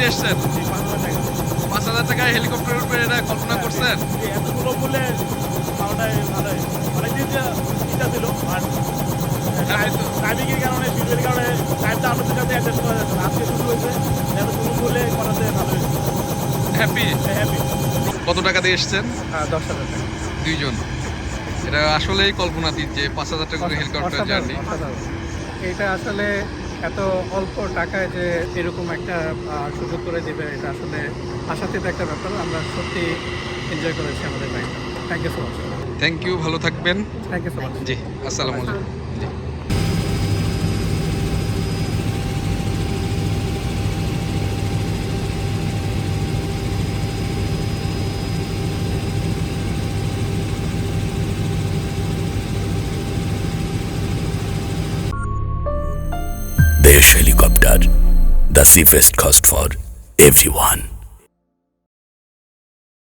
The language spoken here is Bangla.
দিয়ে এসছেন। পাঁচ হাজার টাকা টাকায় হেলিকপ্টার উপরে এটা কল্পনা করছেন? এতগুলো মূল্যে পাওয়াটাই ভালো অনেকদিন যে ইচ্ছা ছিল আর হ্যাঁ। টাইমিংয়ের কারণে ভিডিওর কারণে টাইমটা আমাদের সাথে অ্যাডজাস্ট করা যাচ্ছে। আজকে শুরু হয়েছে এতগুলো করাতে ভালো হ্যাপি হ্যাপি কত টাকা দিয়ে এসছেন? দশ হাজার টাকা। দুইজন। এটা আসলেই কল্পনাতীত যে পাঁচ হাজার টাকা হেলিকপ্টার জার্নি এটা আসলে এত অল্প টাকায় যে এরকম একটা সুযোগ করে দেবে এটা আসলে আশাতীত একটা ব্যাপার। আমরা সত্যি এনজয় করেছি আমাদের লাইফটা thank you so much thank you ভালো থাকবেন। থ্যাংক ইউ সো মাচ জি আসসালামু আলাইকুম। জি Helicopter, the safest cost for everyone.